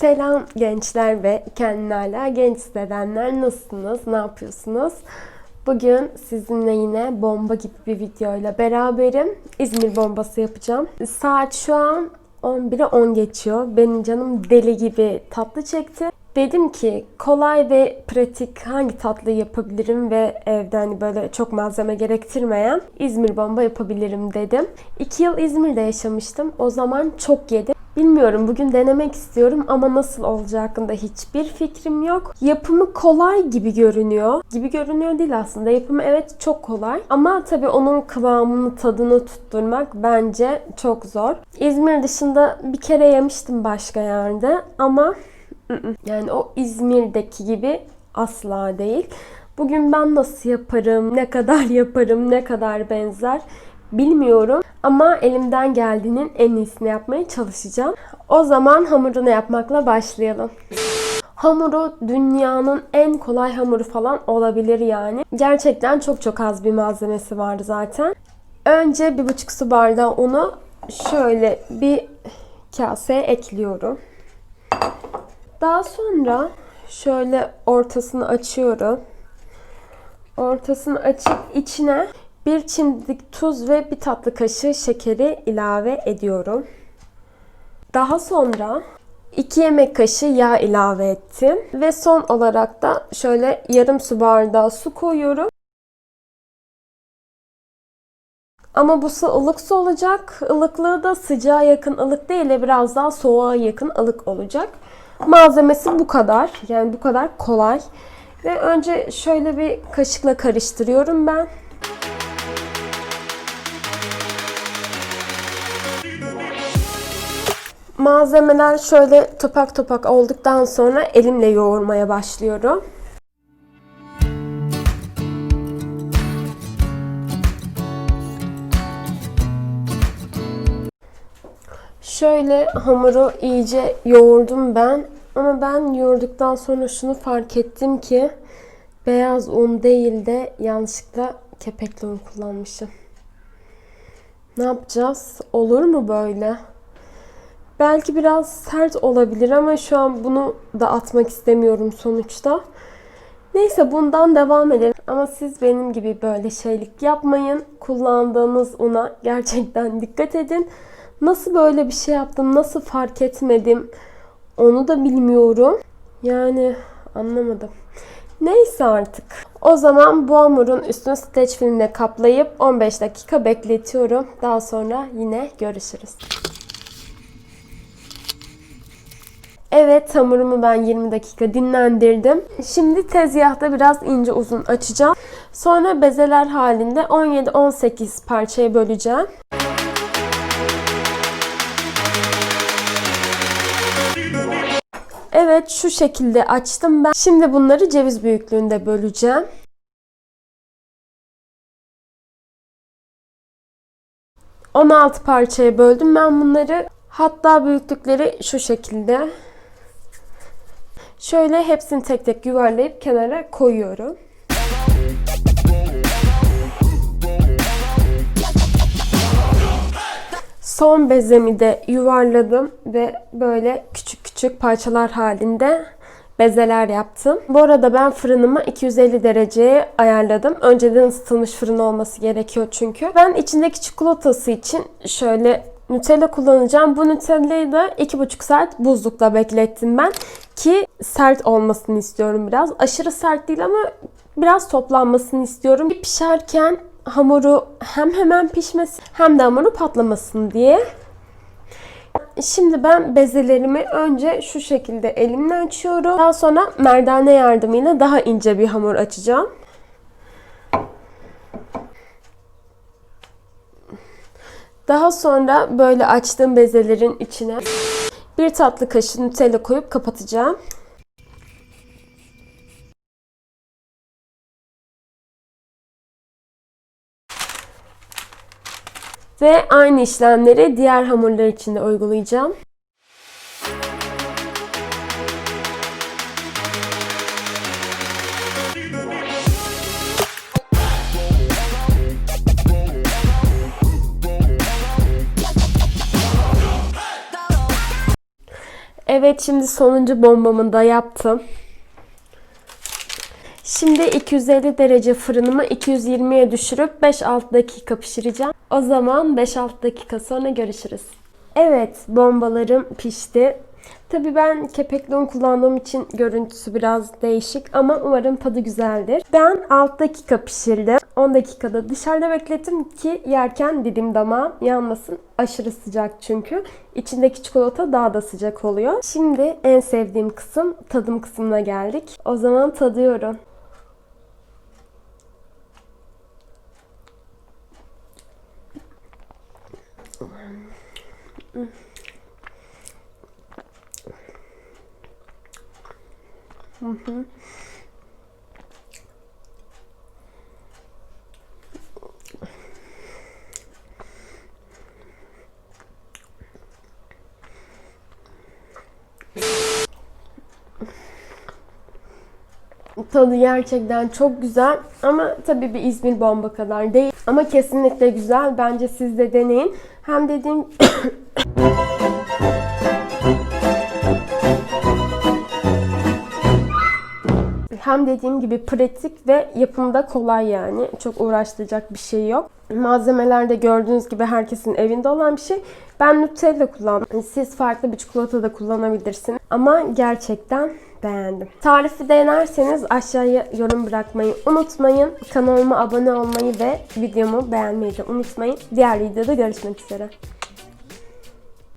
Selam gençler ve kendini hala genç hissedenler nasılsınız, ne yapıyorsunuz? Bugün sizinle yine bomba gibi bir videoyla beraberim. İzmir bombası yapacağım. Saat şu an 11'e 10 geçiyor. Benim canım deli gibi tatlı çekti. Dedim ki kolay ve pratik hangi tatlı yapabilirim ve evde hani böyle çok malzeme gerektirmeyen İzmir bomba yapabilirim dedim. 2 yıl İzmir'de yaşamıştım. O zaman çok yedim. Bilmiyorum bugün denemek istiyorum ama nasıl olacağı hakkında hiçbir fikrim yok. Yapımı kolay gibi görünüyor. Gibi görünüyor değil aslında. Yapımı evet çok kolay. Ama tabii onun kıvamını, tadını tutturmak bence çok zor. İzmir dışında bir kere yemiştim başka yerde ama yani o İzmir'deki gibi asla değil. Bugün ben nasıl yaparım, ne kadar yaparım, ne kadar benzer bilmiyorum. Ama elimden geldiğinin en iyisini yapmaya çalışacağım. O zaman hamurunu yapmakla başlayalım. Hamuru dünyanın en kolay hamuru falan olabilir yani. Gerçekten çok çok az bir malzemesi var zaten. Önce bir buçuk su bardağı unu şöyle bir kaseye ekliyorum. Daha sonra şöyle ortasını açıyorum. Ortasını açıp içine bir çimdik tuz ve bir tatlı kaşığı şekeri ilave ediyorum. Daha sonra 2 yemek kaşığı yağ ilave ettim. Ve son olarak da şöyle yarım su bardağı su koyuyorum. Ama bu su ılık su olacak. Ilıklığı da sıcağa yakın ılık değil de biraz daha soğuğa yakın ılık olacak. Malzemesi bu kadar. Yani bu kadar kolay. Ve önce şöyle bir kaşıkla karıştırıyorum ben. Malzemeler şöyle topak topak olduktan sonra elimle yoğurmaya başlıyorum. Şöyle hamuru iyice yoğurdum ben. Ama ben yoğurduktan sonra şunu fark ettim ki beyaz un değil de yanlışlıkla kepekli un kullanmışım. Ne yapacağız? Olur mu böyle? Belki biraz sert olabilir ama şu an bunu da atmak istemiyorum sonuçta. Neyse bundan devam edelim. Ama siz benim gibi böyle şeylik yapmayın. Kullandığınız una gerçekten dikkat edin. Nasıl böyle bir şey yaptım, nasıl fark etmedim onu da bilmiyorum. Yani anlamadım. Neyse artık. O zaman bu hamurun üstünü streç filmle kaplayıp 15 dakika bekletiyorum. Daha sonra yine görüşürüz. Evet hamurumu ben 20 dakika dinlendirdim. Şimdi tezgahta biraz ince uzun açacağım. Sonra bezeler halinde 17-18 parçaya böleceğim. Evet şu şekilde açtım ben. Şimdi bunları ceviz büyüklüğünde böleceğim. ...16 parçaya böldüm ben bunları. Hatta büyüklükleri şu şekilde. Şöyle hepsini tek tek yuvarlayıp kenara koyuyorum. Son bezemi de yuvarladım ve böyle küçük küçük parçalar halinde bezeler yaptım. Bu arada ben fırınımı 250 dereceye ayarladım. Önceden ısıtılmış fırın olması gerekiyor çünkü. Ben içindeki çikolatası için şöyle Nutella kullanacağım. Bu Nutella'yı da 2,5 saat buzlukta beklettim ben. Ki sert olmasını istiyorum biraz. Aşırı sert değil ama biraz toplanmasını istiyorum. Pişerken hamuru hem hemen pişmesin hem de hamuru patlamasın diye. Şimdi ben bezelerimi önce şu şekilde elimle açıyorum. Daha sonra merdane yardımıyla daha ince bir hamur açacağım. Daha sonra böyle açtığım bezelerin içine bir tatlı kaşığı Nutella koyup kapatacağım. Ve aynı işlemleri diğer hamurlar için de uygulayacağım. Evet şimdi sonuncu bombamı da yaptım. Şimdi 250 derece fırınımı 220'ye düşürüp 5-6 dakika pişireceğim. O zaman 5-6 dakika sonra görüşürüz. Evet bombalarım pişti. Tabii ben kepekli un kullandığım için görüntüsü biraz değişik ama umarım tadı güzeldir. Ben 6 dakika pişirdim. 10 dakikada dışarıda beklettim ki yerken dilim damağım yanmasın. Aşırı sıcak çünkü. İçindeki çikolata daha da sıcak oluyor. Şimdi en sevdiğim kısım tadım kısmına geldik. O zaman tadıyorum. Tadı gerçekten çok güzel ama tabii bir İzmir bomba kadar değil. Ama kesinlikle güzel. Bence siz de deneyin. Hem dediğim Hem dediğim gibi pratik ve yapımda kolay yani. Çok uğraştıracak bir şey yok. Malzemeler de gördüğünüz gibi herkesin evinde olan bir şey. Ben Nutella kullandım. Siz farklı bir çikolata da kullanabilirsiniz. Ama gerçekten beğendim. Tarifi denerseniz aşağıya yorum bırakmayı unutmayın. Kanalıma abone olmayı ve videomu beğenmeyi de unutmayın. Diğer videoda görüşmek üzere.